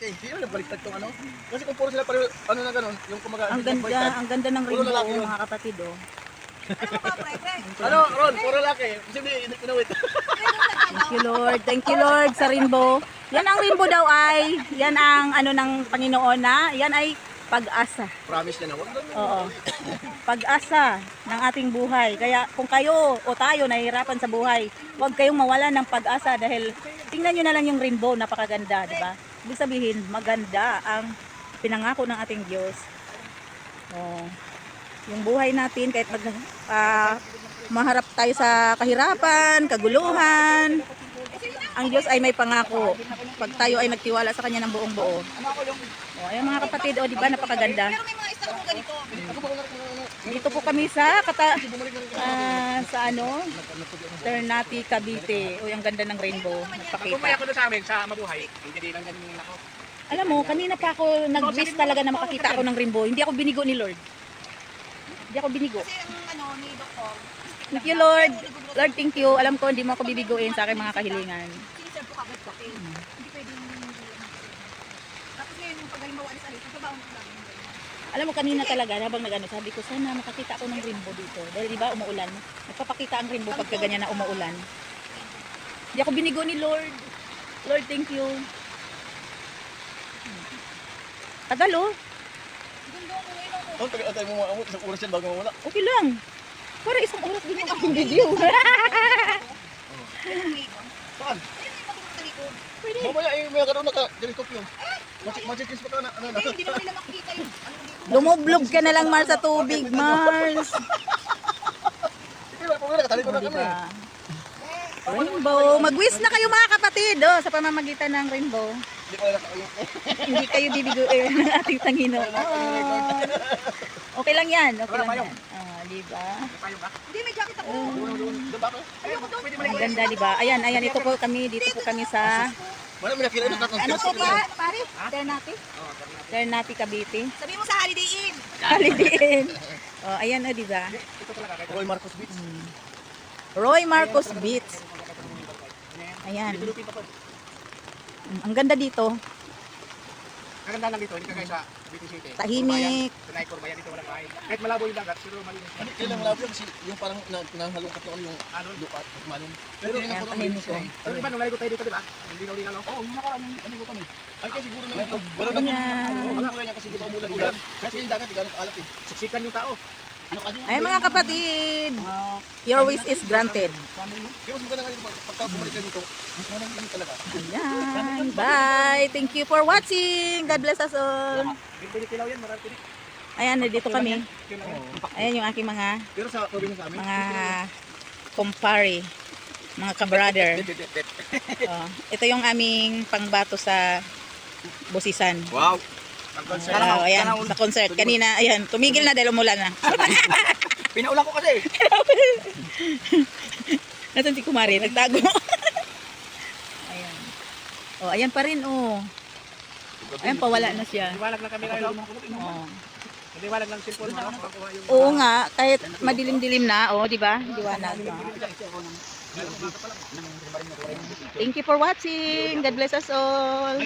Okay, hindi na baliktad tong ano. Kasi kung puro sila pareho, ano na ganun, yung kumaga, Ang ganda, baliktad. ang ganda ng rainbow, lalaki yun. mga kapatid, oh. Ano, Ron, puro laki. Posible, hindi pinawit. Thank you, Lord. Thank you, Lord, sa rainbow. Yan ang rainbow daw ay, yan ang ano ng Panginoon na, yan ay pag-asa. Promise niya na. Oo. Pag-asa ng ating buhay. Kaya kung kayo o tayo nahihirapan sa buhay, huwag kayong mawalan ng pag-asa dahil tingnan nyo na lang yung rainbow, napakaganda, di ba? Ibig sabihin, maganda ang pinangako ng ating Diyos. Oh. Yung buhay natin, kahit mag, ah, maharap tayo sa kahirapan, kaguluhan, ang Diyos ay may pangako. Pag tayo ay nagtiwala sa Kanya ng buong buo. Oh, ayun mga kapatid, oh, di ba napakaganda? Pero may mga mo ganito. Dito po kami sa kata ah, sa ano? Ternate Cavite. Uy, ang ganda ng rainbow. Nagpakita. ako doon sa amin, sa mabuhay, hindi lang ganun ako. Alam mo, kanina pa ako nag-wish talaga na makakita ako ng rainbow. Hindi ako binigo ni Lord. Hindi ako binigo. Kasi ang ano, ni Doktor, Thank you, Lord. Lord, thank you. Alam ko, hindi mo ako bibiguin sa aking mga kahilingan. siniserve ko kagad kape. Hindi pwedeng hindi. Tapos ngayon, yung pag halimbawa ni Salita, trabaho mo lang. Alam mo, kanina talaga, habang nag-ano, sabi ko, sana makakita ako ng rainbow dito. Dahil di ba, umuulan. Nagpapakita ang rainbow pagka ganyan na umuulan. Hindi ako binigo ni Lord. Lord, thank you. Tagal oh. Oh, tagal-atay mo mga isang oras yan bago mawala. Okay lang. Para isang oras din yung aking video. Saan? Likod. Mamaya, eh, may karoon na ka, telescope yun. Magic kiss pa ka na, ano. Hindi, naman nila makikita yun. Ano? Lumoblog ka na lang, Mars, sa tubig, Mars. Sige, wala pa wala, katali ko na kami. Diba? Rainbow. Mag-wish na kayo mga kapatid oh, sa pamamagitan ng rainbow. Hindi ko na nakakayok. Hindi kayo bibiguin ng ating Panginoon. Okay lang yan. Okay lang yan. Ah, di ba? Hindi, may jacket ako. Doon ba ako? Ang ganda, di ba? Ayan, ayan. Ito po kami. Dito po kami sa... Wala, may nakita na Ano to pa? Pare? Ternate? Ternate, Cavite. Sabi mo sa Holiday Inn. Holiday Inn. Oh, ayan o, di ba? Roy Marcos Beach. Roy Marcos Beach. Ayan. Mm, Ang ganda dito. Kaganda lang dito, hindi sa BT City. Tahimik. Sa Naikor, bayan dito walang bahay. Kahit malabo yung dagat, pero malinis. Ano, kailang labo yung, yung parang na, nahalungkat yung, yung Ano? lupa at malin. Pero yung Ayan, puro tahimik malinis ko. eh. Pero di ba nung naligo tayo dito, di ba? Hindi na ulingan ako. Oo, yung nakaraan, ano ko kami. Ay, kasi siguro na ito. Wala na Ayan. Wala yan kasi di ba umulan-ulan. Kasi yung dagat, galit alat eh. Siksikan yung tao. Ay mga kapatid, your wish is granted. Ayan. Bye. Thank you for watching. God bless us all. Ayan, dito kami. Ayan yung aking mga mga kumpare, mga ka-brother. Oh, ito yung aming pangbato sa Busisan. Wow! Ah, ayan, sa concert. Kanina, ayan, tumigil na dahil umulan na. Pinaulan ko kasi. Nasaan si Kumari? Nagtago. ayan. Oh, ayan pa rin, oh. Ayan, pawala na siya. Liwalag lang kami ngayon. Oh. Liwalag lang cellphone mo. Oo nga, kahit madilim-dilim na, oh, di ba? Liwanag. Thank you for watching. God bless us all.